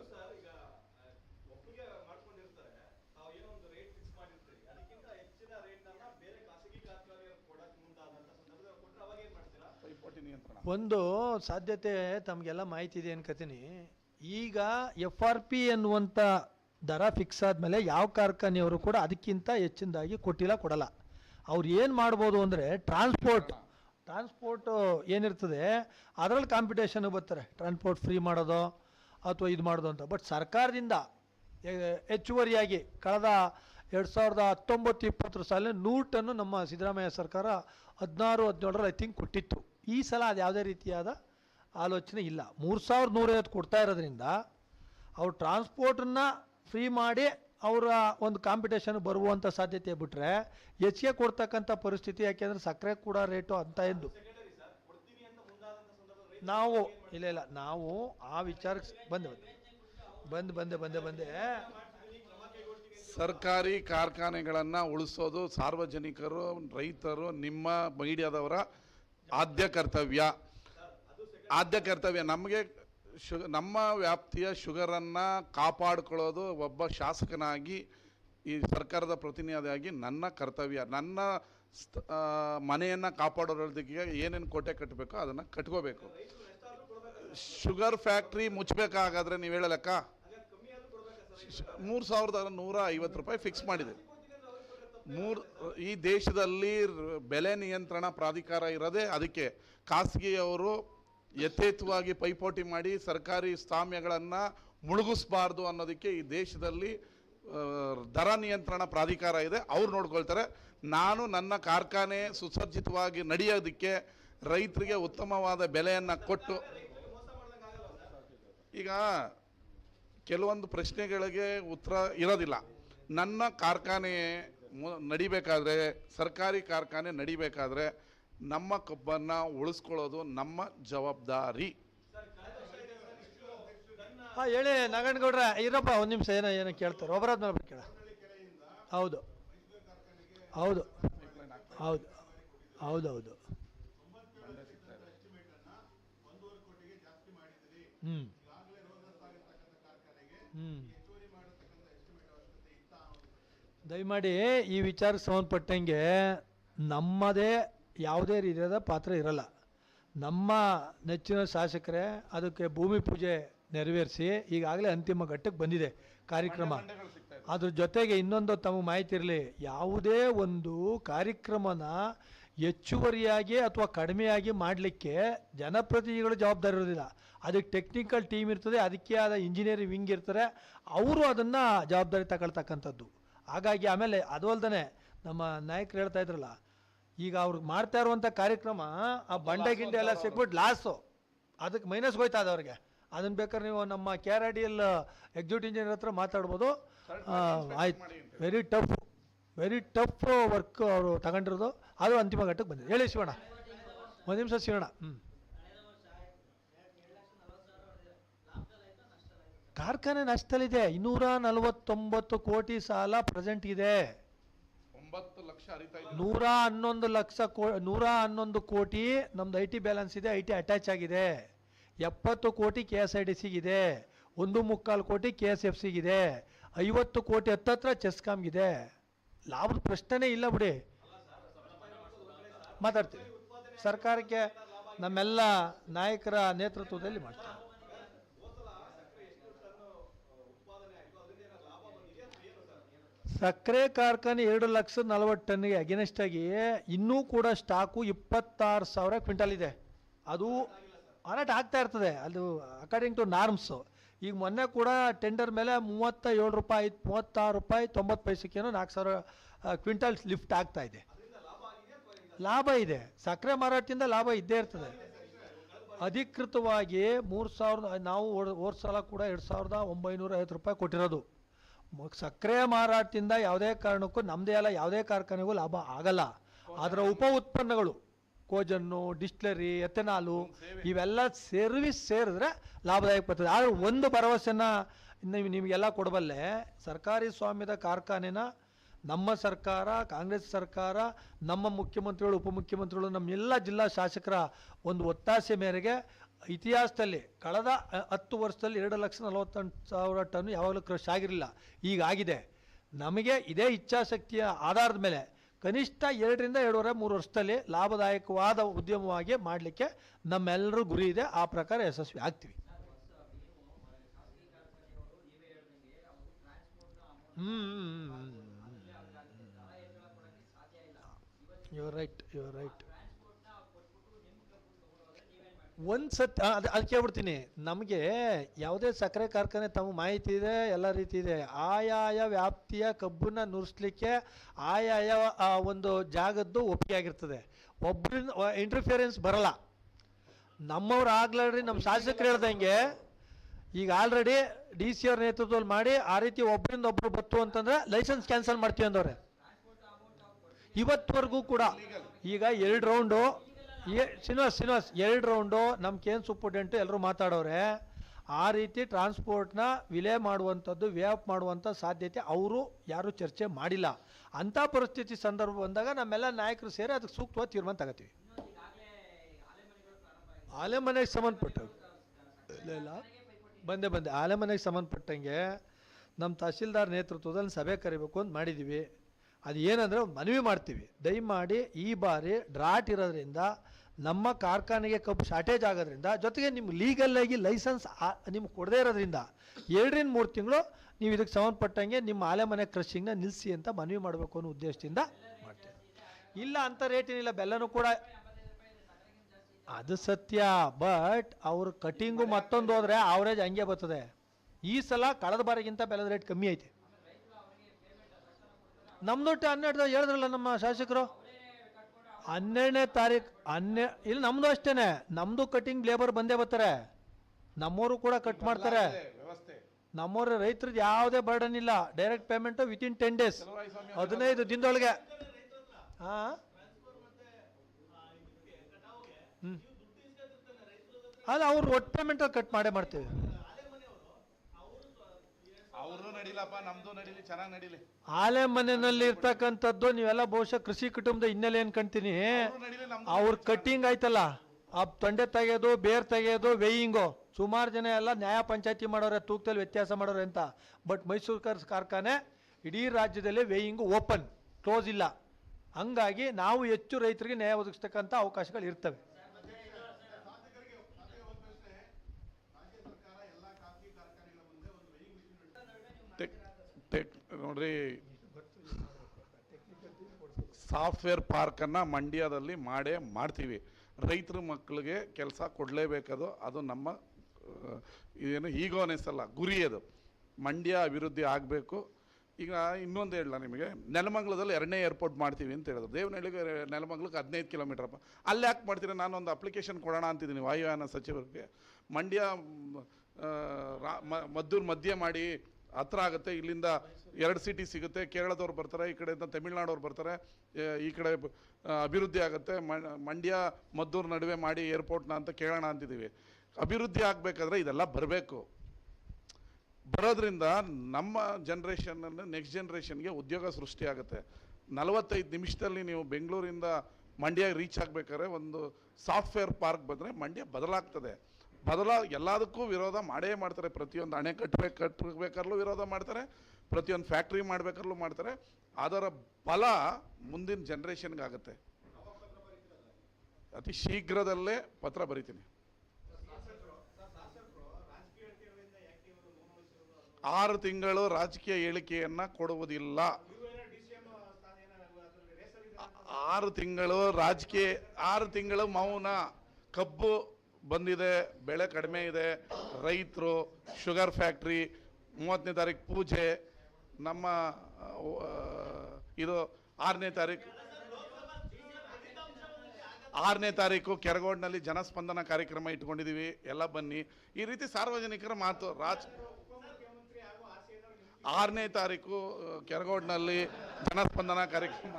ಒಪ್ಪಿಗೆ ಮಾಡ್ಕೊಂಡಿರ್ತಾರೆ ತಾವು ಏನೋ ಒಂದು ರೇಟ್ ಫಿಕ್ಸ್ ಮಾಡಿರ್ತೀರಿ ಅದಕ್ಕಿಂತ ಹೆಚ್ಚಿನ ರೇಟ್ ಅನ್ನ ಬೇರೆ ಖಾಸಗಿ ಕಾರ್ಖಾನೆಯವರು ಕೊಡಕ್ ಮುಂದಾದಂತ ಸಂದರ್ಭದಲ್ಲಿ ಕೊಟ್ರೆ ಅವಾಗ ಏನ್ ಮಾಡ್ತೀರಾ ಪೈಪೋಟಿ ನಿಯಂತ್ರಣ ಒಂದು ಸಾಧ್ಯತೆ ತಮಗೆಲ್ಲ ಮಾಹಿತಿ ಇದೆ ಅನ್ಕೋತೀನಿ. ಈಗ ಎಫ್ ಆರ್ ಪಿ ಎನ್ನುವಂಥ ದರ ಫಿಕ್ಸ್ ಆದಮೇಲೆ ಯಾವ ಕಾರ್ಖಾನೆಯವರು ಕೂಡ ಅದಕ್ಕಿಂತ ಹೆಚ್ಚಿನದಾಗಿ ಕೊಟ್ಟಿಲ್ಲ ಕೊಡಲ್ಲ. ಅವ್ರು ಏನು ಮಾಡ್ಬೋದು ಅಂದರೆ ಟ್ರಾನ್ಸ್ಪೋರ್ಟ್ ಟ್ರಾನ್ಸ್ಪೋರ್ಟ್ ಏನಿರ್ತದೆ ಅದರಲ್ಲಿ ಕಾಂಪಿಟೇಷನ್ ಬರ್ತಾರೆ. ಟ್ರಾನ್ಸ್ಪೋರ್ಟ್ ಫ್ರೀ ಮಾಡೋದು ಅಥವಾ ಇದು ಮಾಡೋದು ಅಂತ. ಬಟ್ ಸರ್ಕಾರದಿಂದ ಹೆಚ್ಚುವರಿಯಾಗಿ ಕಳೆದ ಎರಡು ಸಾವಿರದ ಹತ್ತೊಂಬತ್ತು ಇಪ್ಪತ್ತರ ಸಾಲಿನ ನೂರು ಟನ್ನು ನಮ್ಮ ಸಿದ್ದರಾಮಯ್ಯ ಸರ್ಕಾರ ಹದಿನಾರು ಹದಿನೇಳರಲ್ಲಿ ಐ ಥಿಂಕ್ ಕೊಟ್ಟಿತ್ತು. ಈ ಸಲ ಅದು ಯಾವುದೇ ರೀತಿಯಾದ ಆಲೋಚನೆ ಇಲ್ಲ. ಮೂರು ಸಾವಿರದ ನೂರೈವತ್ತು ಕೊಡ್ತಾ ಇರೋದ್ರಿಂದ ಅವ್ರು ಟ್ರಾನ್ಸ್ಪೋರ್ಟನ್ನು ಫ್ರೀ ಮಾಡಿ ಅವರ ಒಂದು ಕಾಂಪಿಟೇಷನ್ ಬರುವಂಥ ಸಾಧ್ಯತೆ ಬಿಟ್ಟರೆ ಹೆಚ್ಚಿಗೆ ಕೊಡ್ತಕ್ಕಂಥ ಪರಿಸ್ಥಿತಿ ಯಾಕೆಂದರೆ ಸಕ್ಕರೆ ಕೂಡ ರೇಟು ಅಂತ ಎಂದು. ನಾವು ಇಲ್ಲ ಇಲ್ಲ, ನಾವು ಆ ವಿಚಾರಕ್ಕೆ ಬಂದೆ. ಬಂದೆ ಬಂದೆ ಬಂದೆ ಬಂದೆ. ಸರ್ಕಾರಿ ಕಾರ್ಖಾನೆಗಳನ್ನು ಉಳಿಸೋದು ಸಾರ್ವಜನಿಕರು, ರೈತರು, ನಿಮ್ಮ ಮೀಡಿಯಾದವರ ಆದ್ಯ ಕರ್ತವ್ಯ. ಆದ್ಯ ಕರ್ತವ್ಯ. ನಮಗೆ ಶು, ನಮ್ಮ ವ್ಯಾಪ್ತಿಯ ಶುಗರನ್ನು ಕಾಪಾಡ್ಕೊಳ್ಳೋದು ಒಬ್ಬ ಶಾಸಕನಾಗಿ ಈ ಸರ್ಕಾರದ ಪ್ರತಿನಿಧಿಯಾಗಿ ನನ್ನ ಕರ್ತವ್ಯ. ನನ್ನ ಸ್ಥ- ಮನೆಯನ್ನು ಕಾಪಾಡೋದಕ್ಕೆ ಏನೇನು ಕೋಟೆ ಕಟ್ಟಬೇಕೋ ಅದನ್ನು ಕಟ್ಕೋಬೇಕು. ಶುಗರ್ ಫ್ಯಾಕ್ಟ್ರಿ ಮುಚ್ಚಬೇಕಾಗಾದ್ರೆ ನೀವು ಹೇಳಲಕ್ಕ? ಮೂರು ಸಾವಿರದ ನೂರ ಐವತ್ತು ರೂಪಾಯಿ ಫಿಕ್ಸ್ ಮಾಡಿದೆ. ಮೂರು, ಈ ದೇಶದಲ್ಲಿ ಬೆಲೆ ನಿಯಂತ್ರಣ ಪ್ರಾಧಿಕಾರ ಇರೋದೇ ಅದಕ್ಕೆ ಖಾಸಗಿಯವರು ಯಥೇಚ್ಛವಾಗಿ ಪೈಪೋಟಿ ಮಾಡಿ ಸರ್ಕಾರಿ ಸ್ವಾಮ್ಯಗಳನ್ನು ಮುಳುಗಿಸ್ಬಾರ್ದು ಅನ್ನೋದಕ್ಕೆ ಈ ದೇಶದಲ್ಲಿ ದರ ನಿಯಂತ್ರಣ ಪ್ರಾಧಿಕಾರ ಇದೆ. ಅವ್ರು ನೋಡ್ಕೊಳ್ತಾರೆ, ನಾನು ನನ್ನ ಕಾರ್ಖಾನೆ ಸುಸಜ್ಜಿತವಾಗಿ ನಡೆಯೋದಕ್ಕೆ ರೈತರಿಗೆ ಉತ್ತಮವಾದ ಬೆಲೆಯನ್ನು ಕೊಟ್ಟು ಈಗ ಕೆಲವೊಂದು ಪ್ರಶ್ನೆಗಳಿಗೆ ಉತ್ತರ ಇರೋದಿಲ್ಲ. ನನ್ನ ಕಾರ್ಖಾನೆ ನಡಿಬೇಕಾದ್ರೆ, ಸರ್ಕಾರಿ ಕಾರ್ಖಾನೆ ನಡಿಬೇಕಾದ್ರೆ ನಮ್ಮ ಕಬ್ಬನ್ನು ಉಳಿಸ್ಕೊಳ್ಳೋದು ನಮ್ಮ ಜವಾಬ್ದಾರಿ. ಹಾಂ, ಹೇಳಿ ನಾಗಣ್ಣಗೌಡ್ರ, ಇರಪ್ಪ, ಒಂದು ನಿಮಿಷ, ಏನೋ ಏನೋ ಕೇಳ್ತಾರೆ? ಒಬ್ಬರಾದ ಮೇಲೆ ಕೇಳ. ಹೌದು. ಹೌದು. ಹೌದು. ಹೌದು ಹೌದು ಹ್ಞೂ ಹ್ಞೂ ದಯಮಾಡಿ ಈ ವಿಚಾರಕ್ಕೆ ಸಂಬಂಧಪಟ್ಟಂಗೆ ನಮ್ಮದೇ ಯಾವುದೇ ರೀತಿಯಾದ ಪಾತ್ರ ಇರಲ್ಲ. ನಮ್ಮ ನೆಚ್ಚಿನ ಶಾಸಕರೇ ಅದಕ್ಕೆ ಭೂಮಿ ಪೂಜೆ ನೆರವೇರಿಸಿ ಈಗಾಗಲೇ ಅಂತಿಮ ಘಟ್ಟಕ್ಕೆ ಬಂದಿದೆ ಕಾರ್ಯಕ್ರಮ. ಅದ್ರ ಜೊತೆಗೆ ಇನ್ನೊಂದು ತಮಗೆ ಮಾಹಿತಿ ಇರಲಿ ಯಾವುದೇ ಒಂದು ಕಾರ್ಯಕ್ರಮನ ಹೆಚ್ಚುವರಿಯಾಗಿ ಅಥವಾ ಕಡಿಮೆಯಾಗಿ ಮಾಡಲಿಕ್ಕೆ ಜನಪ್ರತಿನಿಧಿಗಳು ಜವಾಬ್ದಾರಿ ಇರೋದಿಲ್ಲ. ಅದಕ್ಕೆ ಟೆಕ್ನಿಕಲ್ ಟೀಮ್ ಇರ್ತದೆ ಅದಕ್ಕೆ ಆದ ಇಂಜಿನಿಯರಿಂಗ್ ವಿಂಗ್ ಇರ್ತಾರೆ ಅವರು ಅದನ್ನು ಜವಾಬ್ದಾರಿ ತಗೊಳ್ತಕ್ಕಂಥದ್ದು. ಹಾಗಾಗಿ ಆಮೇಲೆ ಅದು ಅಲ್ದೇ ನಮ್ಮ ನಾಯಕರು ಹೇಳ್ತಾ ಇದ್ರಲ್ಲ ಈಗ ಅವ್ರು ಮಾಡ್ತಾ ಇರುವಂಥ ಕಾರ್ಯಕ್ರಮ ಆ ಬಂಡೆ ಗಿಂಡೆ ಎಲ್ಲ ಸಿಕ್ಬಿಟ್ಟು ಲಾಸು ಅದಕ್ಕೆ ಮೈನಸ್ ಹೋಯ್ತಾ ಇದೆ ಅವ್ರಿಗೆ. ಅದನ್ನ ಬೇಕಾದ್ರೆ ನೀವು ನಮ್ಮ K R D L executive engineer ಹತ್ರ ಮಾತಾಡ್ಬೋದು. ಆಯ್ತು. Very tough very tough work ಅವರು ತಗೊಂಡಿರೋದು. ಅದು ಅಂತಿಮ ಘಟ್ಟಕ್ಕೆ ಬಂದಿದೆ. ಹೇಳಿ ಶಿವಣ್ಣ. ಒಂದು ನಿಮಿಷ ಶಿವಣ್ಣ. ಹ್ಞೂ ಕಾರ್ಖಾನೆ ನಷ್ಟದಲ್ಲಿದೆ ಇನ್ನೂರ ನಲವತ್ತೊಂಬತ್ತು ಕೋಟಿ ಸಾಲ ಪ್ರೆಸೆಂಟ್ ಇದೆ. ಒಂಬತ್ತು ಲಕ್ಷ ಹರಿತಾ ಇದೆ. ನೂರ ಹನ್ನೊಂದು ಲಕ್ಷ ಕೋ ನೂರ ಹನ್ನೊಂದು ಕೋಟಿ ನಮ್ದು ಐ ಟಿ ಬ್ಯಾಲೆನ್ಸ್ ಇದೆ ಐ ಟಿ ಅಟ್ಯಾಚ್ ಆಗಿದೆ. ಎಪ್ಪತ್ತು ಕೋಟಿ ಕೆ ಎಸ್ ಐ ಡಿ ಸಿಗಿದೆ ಒಂದು ಮುಕ್ಕಾಲು ಕೋಟಿ ಕೆ ಎಸ್ ಎಫ್ ಸಿಗಿದೆ ಐವತ್ತು ಕೋಟಿ ಹತ್ತತ್ರ ಚೆಸ್ಕಾಮ್ಗಿದೆ ಲಾಭದ ಪ್ರಶ್ನೆನೇ ಇಲ್ಲ ಬಿಡಿ. ಮಾತಾಡ್ತೀವಿ ಸರ್ಕಾರಕ್ಕೆ ನಮ್ಮೆಲ್ಲ ನಾಯಕರ ನೇತೃತ್ವದಲ್ಲಿ ಮಾಡ್ತೀವಿ ಸಕ್ಕರೆ ಕಾರ್ಖಾನೆ ಎರಡು ಲಕ್ಷ ನಲವತ್ತು ಟನ್ಗೆ ಅಗೇನೆಸ್ಟ್ ಆಗಿ ಇನ್ನೂ ಕೂಡ ಸ್ಟಾಕು ಇಪ್ಪತ್ತಾರು ಸಾವಿರ ಕ್ವಿಂಟಲ್ ಇದೆ. ಅದು ಮಾರಾಟ ಆಗ್ತಾ ಇರ್ತದೆ. ಅದು ಅಕಾರ್ಡಿಂಗ್ ಟು ನಾರ್ಮ್ಸು ಈಗ ಮೊನ್ನೆ ಕೂಡ ಟೆಂಡರ್ ಮೇಲೆ ಮೂವತ್ತ ಏಳು ರೂಪಾಯಿ, ಮೂವತ್ತಾರು ರೂಪಾಯಿ, ತೊಂಬತ್ತು ಪೈಸಕ್ಕೇನೋ ನಾಲ್ಕು ಸಾವಿರ ಕ್ವಿಂಟಲ್ ಲಿಫ್ಟ್ ಆಗ್ತಾ ಇದೆ. ಲಾಭ ಇದೆ. ಸಕ್ಕರೆ ಮಾರಾಟದಿಂದ ಲಾಭ ಇದ್ದೇ ಇರ್ತದೆ. ಅಧಿಕೃತವಾಗಿ ಮೂರು ಸಾವಿರದ, ನಾವು ಹೋದ ಸಲ ಕೂಡ ಎರಡು ಸಾವಿರದ ಒಂಬೈನೂರ ಐವತ್ತು ರೂಪಾಯಿ ಕೊಟ್ಟಿರೋದು. ಸಕ್ಕರೆ ಮಾರಾಟದಿಂದ ಯಾವುದೇ ಕಾರಣಕ್ಕೂ ನಮ್ಮದೇ ಅಲ್ಲ ಯಾವುದೇ ಕಾರ್ಖಾನೆಗೂ ಲಾಭ ಆಗಲ್ಲ. ಅದರ ಉಪ ಉತ್ಪನ್ನಗಳು ಕೋಜನ್ನು ಡಿಸ್ಟ್ಲರಿ ಎಥೆನಾಲು ಇವೆಲ್ಲ ಸರ್ವಿಸ್ ಸೇರಿದ್ರೆ ಲಾಭದಾಯಕ ಬರ್ತದೆ. ಆದರೆ ಒಂದು ಭರವಸೆನ ನೀವು ನಿಮಗೆಲ್ಲ ಕೊಡಬಲ್ಲೆ ಸರ್ಕಾರಿ ಸ್ವಾಮ್ಯದ ಕಾರ್ಖಾನೆನ ನಮ್ಮ ಸರ್ಕಾರ ಕಾಂಗ್ರೆಸ್ ಸರ್ಕಾರ ನಮ್ಮ ಮುಖ್ಯಮಂತ್ರಿಗಳು ಉಪಮುಖ್ಯಮಂತ್ರಿಗಳು ನಮ್ಮೆಲ್ಲ ಜಿಲ್ಲಾ ಶಾಸಕರ ಒಂದು ಒತ್ತಾಸೆ ಮೇರೆಗೆ ಇತಿಹಾಸದಲ್ಲಿ ಕಳೆದ ಹತ್ತು ವರ್ಷದಲ್ಲಿ ಎರಡು ಲಕ್ಷ ನಲವತ್ತೆಂಟು ಸಾವಿರ ಟನ್ ಯಾವಾಗಲೂ ಕ್ರಶ್ ಆಗಿರಲಿಲ್ಲ. ಈಗ ಆಗಿದೆ. ನಮಗೆ ಇದೇ ಇಚ್ಛಾಶಕ್ತಿಯ ಆಧಾರದ ಮೇಲೆ ಕನಿಷ್ಠ ಎರಡರಿಂದ ಎರಡೂವರೆ, ಮೂರು ವರ್ಷದಲ್ಲಿ ಲಾಭದಾಯಕವಾದ ಉದ್ಯಮವಾಗಿ ಮಾಡಲಿಕ್ಕೆ ನಮ್ಮೆಲ್ಲರೂ ಗುರಿ ಇದೆ. ಆ ಪ್ರಕಾರ ಯಶಸ್ವಿ ಆಗ್ತೀವಿ. ಯು ರೈಟ್ ಯು ರೈಟ್ ಒಂದು ಸತ್ ಅದು ಅದು ಕೇಳ್ಬಿಡ್ತೀನಿ. ನಮಗೆ ಯಾವುದೇ ಸಕ್ಕರೆ ಕಾರ್ಖಾನೆ ತಮ್ಮ ಮಾಹಿತಿ ಇದೆ, ಎಲ್ಲ ರೀತಿ ಇದೆ. ಆಯಾಯ ವ್ಯಾಪ್ತಿಯ ಕಬ್ಬನ್ನ ನುರಿಸ್ಲಿಕ್ಕೆ ಆಯಾಯ ಒಂದು ಜಾಗದ್ದು ಒಪ್ಪಿಗೆ ಆಗಿರ್ತದೆ. ಒಬ್ಬರಿಂದ ಇಂಟರ್ಫಿಯರೆನ್ಸ್ ಬರಲ್ಲ. ನಮ್ಮವ್ರು ಆಗ್ಲಾಡ್ರಿ ನಮ್ಮ ಶಾಸಕರು ಹೇಳ್ದಂಗೆ, ಈಗ ಆಲ್ರೆಡಿ ಡಿ ಸಿ ಅವ್ರ ನೇತೃತ್ವದಲ್ಲಿ ಮಾಡಿ, ಆ ರೀತಿ ಒಬ್ಬರಿಂದ ಒಬ್ರು ಬತ್ತು ಅಂತಂದ್ರೆ ಲೈಸೆನ್ಸ್ ಕ್ಯಾನ್ಸಲ್ ಮಾಡ್ತೀವಿ ಅಂದವ್ರೆ. ಇವತ್ತವರೆಗೂ ಕೂಡ. ಈಗ ಎರಡು ರೌಂಡು ಶ್ರೀನಿವಾಸ್ ಶ್ರೀನಿವಾಸ್, ಎರಡು ರೌಂಡು ನಮ್ಮ ಕೆ ಎನ್ ಸೂಪರ್ಟೆಂಟು ಎಲ್ಲರೂ ಮಾತಾಡೋರೆ. ಆ ರೀತಿ ಟ್ರಾನ್ಸ್ಪೋರ್ಟ್ನ ವಿಲೇ ಮಾಡುವಂಥದ್ದು ವೇ ಆಫ್ ಮಾಡುವಂಥ ಸಾಧ್ಯತೆ ಅವರು ಯಾರೂ ಚರ್ಚೆ ಮಾಡಿಲ್ಲ. ಅಂಥ ಪರಿಸ್ಥಿತಿ ಸಂದರ್ಭ ಬಂದಾಗ ನಮ್ಮೆಲ್ಲ ನಾಯಕರು ಸೇರಿ ಅದಕ್ಕೆ ಸೂಕ್ತವಾದ ತೀರ್ಮಾನ ತಗೋತೀವಿ. ಆಲೆ ಮನೆಗೆ ಸಂಬಂಧಪಟ್ಟ, ಇಲ್ಲ ಇಲ್ಲ. ಬಂದೆ ಬಂದೆ. ಆಲೆ ಮನೆಗೆ ಸಂಬಂಧಪಟ್ಟಂಗೆ ನಮ್ಮ ತಹಸೀಲ್ದಾರ್ ನೇತೃತ್ವದಲ್ಲಿ ಸಭೆ ಕರಿಬೇಕು ಅಂತ ಮಾಡಿದ್ದೀವಿ ಅದು ಏನಂದರೆ ಮನವಿ ಮಾಡ್ತೀವಿ. ದಯಮಾಡಿ ಈ ಬಾರಿ ಡ್ರಾಟ್ ಇರೋದ್ರಿಂದ, ನಮ್ಮ ಕಾರ್ಖಾನೆಗೆ ಕಬ್ಬು ಶಾರ್ಟೇಜ್ ಆಗೋದ್ರಿಂದ, ಜೊತೆಗೆ ನಿಮ್ಮ ಲೀಗಲ್ ಆಗಿ ಲೈಸೆನ್ಸ್ ನಿಮ್ಗೆ ಕೊಡದೇ ಇರೋದ್ರಿಂದ ಎರಡರಿಂದ ಮೂರು ತಿಂಗಳು ನೀವು ಇದಕ್ಕೆ ಸಂಬಂಧಪಟ್ಟಂಗೆ ನಿಮ್ಮ ಆಲೆ ಮನೆ ಕ್ರಷಿಂಗ್ನ ನಿಲ್ಲಿಸಿ ಅಂತ ಮನವಿ ಮಾಡಬೇಕು ಅನ್ನೋ ಉದ್ದೇಶದಿಂದ ಮಾಡ್ತೀವಿ. ಇಲ್ಲ ಅಂತ ರೇಟ್ ಏನಿಲ್ಲ, ಬೆಲ್ಲನೂ ಕೂಡ ಅದು ಸತ್ಯ. ಬಟ್ ಅವ್ರ ಕಟಿಂಗು ಮತ್ತೊಂದು ಹೋದರೆ ಅವರೇಜ್ ಹಂಗೆ ಬರ್ತದೆ. ಈ ಸಲ ಕಳೆದ ಬಾರಿಗಿಂತ ಬೆಲ್ಲದ ರೇಟ್ ಕಮ್ಮಿ ಐತೆ. ನಮ್ದೊಟ್ಟು ಹನ್ನೆರಡು ಹೇಳಿದ್ರಲ್ಲ ನಮ್ಮ ಶಾಸಕರು? ಹನ್ನೆರಡನೇ ತಾರೀಕು ಹನ್ನೆ ಇಲ್ಲಿ ನಮ್ದು ಅಷ್ಟೇನೆ. ನಮ್ದು ಕಟಿಂಗ್ ಲೇಬರ್ ಬಂದೇ ಬರ್ತಾರೆ. ನಮ್ಮವರು ಕೂಡ ಕಟ್ ಮಾಡ್ತಾರೆ. ನಮ್ಮವ್ರ ರೈತರದ್ದು ಯಾವುದೇ ಬರ್ಡನ್ ಇಲ್ಲ. Direct payment within ten days ಹದಿನೈದು ದಿನದೊಳಗೆ. ಹಾಂ? ಹ್ಞೂ ಅಲ್ಲ ಅವ್ರು ಒಟ್ಟು ಪೇಮೆಂಟಲ್ಲಿ ಕಟ್ ಮಾಡೇ ಮಾಡ್ತೀವಿ. ಅವ್ರದ್ದು ನಡಿಲಪ್ಪ ನಮ್ದು ನಡೀಲಿ ಚೆನ್ನಾಗಿ ನಡೀಲಿ. ಆಲೆ ಮನೆಯಲ್ಲಿ ಇರ್ತಕ್ಕಂಥದ್ದು ನೀವೆಲ್ಲ ಬಹುಶಃ ಕೃಷಿ ಕುಟುಂಬದ ಹಿನ್ನೆಲೆ ಅನ್ಕೊಂತೀನಿ. ಅವ್ರು ನಡೀಲಿ ನಮ್ದು ಅವ್ರ ಕಟ್ಟಿಂಗ್ ಆಯ್ತಲ್ಲ ಆ ತೊಂಡೆ ತೆಗೆಯೋದು ಬೇರ್ ತೆಗೆಯೋದು ವೇಯಿಂಗು ಸುಮಾರು ಜನ ಎಲ್ಲ ನ್ಯಾಯ ಪಂಚಾಯತಿ ಮಾಡೋರೆ ತೂಕದಲ್ಲಿ ವ್ಯತ್ಯಾಸ ಮಾಡೋರೆ ಅಂತ. ಬಟ್ ಮೈಸೂರು ಕರ್ಸ್ ಕಾರ್ಖಾನೆ ಇಡೀ ರಾಜ್ಯದಲ್ಲಿ ವೇಯಿಂಗು ಓಪನ್ ಕ್ಲೋಸ್ ಇಲ್ಲ. ಹಂಗಾಗಿ ನಾವು ಹೆಚ್ಚು ರೈತರಿಗೆ ನ್ಯಾಯ ಒದಗಿಸ್ತಕ್ಕಂಥ ಅವಕಾಶಗಳು ಇರ್ತವೆ. ನೋಡ್ರಿ, ಸಾಫ್ಟ್ವೇರ್ ಪಾರ್ಕನ್ನು ಮಂಡ್ಯದಲ್ಲಿ ಮಾಡೇ ಮಾಡ್ತೀವಿ. ರೈತರ ಮಕ್ಕಳಿಗೆ ಕೆಲಸ ಕೊಡಲೇಬೇಕದು, ಅದು ನಮ್ಮ ಏನು ಈಗೋನೆಸ್ ಅನಿಸಲ್ಲ, ಗುರಿ ಅದು. ಮಂಡ್ಯ ಅಭಿವೃದ್ಧಿ ಆಗಬೇಕು. ಈಗ ಇನ್ನೊಂದು ಹೇಳಲ್ಲ ನಿಮಗೆ, ನೆಲಮಂಗ್ಲದಲ್ಲಿ ಎರಡನೇ ಏರ್ಪೋರ್ಟ್ ಮಾಡ್ತೀವಿ ಅಂತ ಹೇಳಿದ್ರು. ದೇವನಹಳ್ಳಿಗೆ ನೆಲಮಂಗ್ಲಕ್ಕೆ ಹದಿನೈದು ಕಿಲೋಮೀಟ್ರಪ್ಪ ಅಲ್ಲಿ ಯಾಕೆ ಮಾಡ್ತೀರಾ? ನಾನು ಒಂದು ಅಪ್ಲಿಕೇಶನ್ ಕೊಡೋಣ ಅಂತಿದ್ದೀನಿ ವಾಯುಯಾನ ಸಚಿವರಿಗೆ. ಮಂಡ್ಯ ರಾ- ಮದ್ದೂರು ಮಧ್ಯೆ ಮಾಡಿ ಹತ್ರ ಆಗುತ್ತೆ. ಇಲ್ಲಿಂದ ಎರಡು ಸಿಟಿ ಸಿಗುತ್ತೆ. ಕೇರಳದವ್ರು ಬರ್ತಾರೆ, ಈ ಕಡೆಯಿಂದ ತಮಿಳ್ನಾಡವ್ರು ಬರ್ತಾರೆ. ಈ ಕಡೆ ಅಭಿವೃದ್ಧಿ ಆಗುತ್ತೆ. ಮಂಡ್ಯ, ಮದ್ದೂರು ನಡುವೆ ಮಾಡಿ ಏರ್ಪೋರ್ಟ್ನ ಅಂತ ಕೇಳೋಣ ಅಂತಿದ್ದೀವಿ ಅಭಿವೃದ್ಧಿ ಆಗಬೇಕಾದ್ರೆ ಇದೆಲ್ಲ ಬರಬೇಕು. ಬರೋದ್ರಿಂದ ನಮ್ಮ ಜನ್ರೇಷನ್ನಲ್ಲಿ ನೆಕ್ಸ್ಟ್ ಜನ್ರೇಷನ್ಗೆ ಉದ್ಯೋಗ ಸೃಷ್ಟಿಯಾಗುತ್ತೆ ನಲವತ್ತೈದು ನಿಮಿಷದಲ್ಲಿ ನೀವು ಬೆಂಗಳೂರಿಂದ ಮಂಡ್ಯ ರೀಚ್ ಆಗಬೇಕಾದ್ರೆ ಒಂದು ಸಾಫ್ಟ್ವೇರ್ ಪಾರ್ಕ್ ಬಂದರೆ ಮಂಡ್ಯ ಬದಲಾಗ್ತದೆ. ಬದಲಾ ಎಲ್ಲದಕ್ಕೂ ವಿರೋಧ ಮಾಡೇ ಮಾಡ್ತಾರೆ. ಪ್ರತಿಯೊಂದು ಅಣೆ ಕಟ್ಟಬೇಕು ಕಟ್ಟಬೇಕಾದ್ರೂ ವಿರೋಧ ಮಾಡ್ತಾರೆ. ಪ್ರತಿಯೊಂದು ಫ್ಯಾಕ್ಟ್ರಿ ಮಾಡ್ಬೇಕಾದ್ರೂ ಮಾಡ್ತಾರೆ. ಅದರ ಫಲ ಮುಂದಿನ ಜನ್ರೇಷನ್ಗಾಗುತ್ತೆ ಅತಿ ಶೀಘ್ರದಲ್ಲೇ ಪತ್ರ ಬರಿತೀನಿ. ಆರು ತಿಂಗಳು ರಾಜಕೀಯ ಹೇಳಿಕೆಯನ್ನು ಕೊಡುವುದಿಲ್ಲ. ಆರು ತಿಂಗಳು ರಾಜಕೀಯ, ಆರು ತಿಂಗಳು ಮೌನ, ಕಬ್ಬು ಬಂದಿದೆ, ಬೆಳೆ ಕಡಿಮೆ ಇದೆ, ರೈತರು, ಶುಗರ್ ಫ್ಯಾಕ್ಟ್ರಿ, ಮೂವತ್ತನೇ ತಾರೀಕು ಪೂಜೆ, ನಮ್ಮ ಇದು ಆರನೇ ತಾರೀಕು ಆರನೇ ತಾರೀಕು ಕೆರಗೋಡ್ನಲ್ಲಿ ಜನಸ್ಪಂದನ ಕಾರ್ಯಕ್ರಮ ಇಟ್ಕೊಂಡಿದ್ದೀವಿ. ಎಲ್ಲ ಬನ್ನಿ. ಈ ರೀತಿ ಸಾರ್ವಜನಿಕರ ಮಾತು, ರಾಜ್, ಆರನೇ ತಾರೀಕು ಕೆರಗೋಡ್ನಲ್ಲಿ ಜನಸ್ಪಂದನ ಕಾರ್ಯಕ್ರಮ.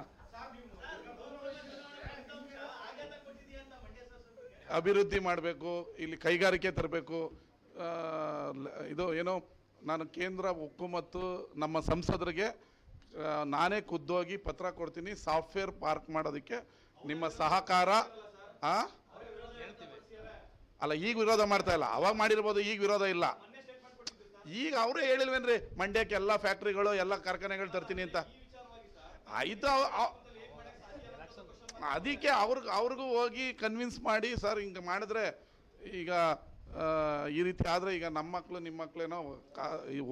ಅಭಿವೃದ್ಧಿ ಮಾಡಬೇಕು, ಇಲ್ಲಿ ಕೈಗಾರಿಕೆ ತರಬೇಕು. ಇದು ಏನೋ, ನಾನು ಕೇಂದ್ರ ಉಕ್ಕು ಮತ್ತು ನಮ್ಮ ಸಂಸದರಿಗೆ ನಾನೇ ಖುದ್ದೋಗಿ ಪತ್ರ ಕೊಡ್ತೀನಿ, ಸಾಫ್ಟ್ವೇರ್ ಪಾರ್ಕ್ ಮಾಡೋದಕ್ಕೆ ನಿಮ್ಮ ಸಹಕಾರ? ಅಲ್ಲ, ಈಗ ವಿರೋಧ ಮಾಡ್ತಾ ಇಲ್ಲ. ಅವಾಗ ಮಾಡಿರ್ಬೋದು, ಈಗ ವಿರೋಧ ಇಲ್ಲ. ಈಗ ಅವರೇ ಹೇಳಿಲ್ವೇನ್ರಿ, ಮಂಡ್ಯಕ್ಕೆ ಎಲ್ಲ ಫ್ಯಾಕ್ಟ್ರಿಗಳು ಎಲ್ಲ ಕಾರ್ಖಾನೆಗಳು ತರ್ತೀನಿ ಅಂತ. ಆಯ್ತು ಅದಕ್ಕೆ ಅವ್ರಿಗೆ, ಅವ್ರಿಗೂ ಹೋಗಿ ಕನ್ವಿನ್ಸ್ ಮಾಡಿ, ಸರ್, ಹಿಂಗೆ ಮಾಡಿದ್ರೆ ಈಗ ಈ ರೀತಿ ಆದರೆ ಈಗ ನಮ್ಮ ಮಕ್ಕಳು ನಿಮ್ಮ ಮಕ್ಕಳೇನೋ ಕಾ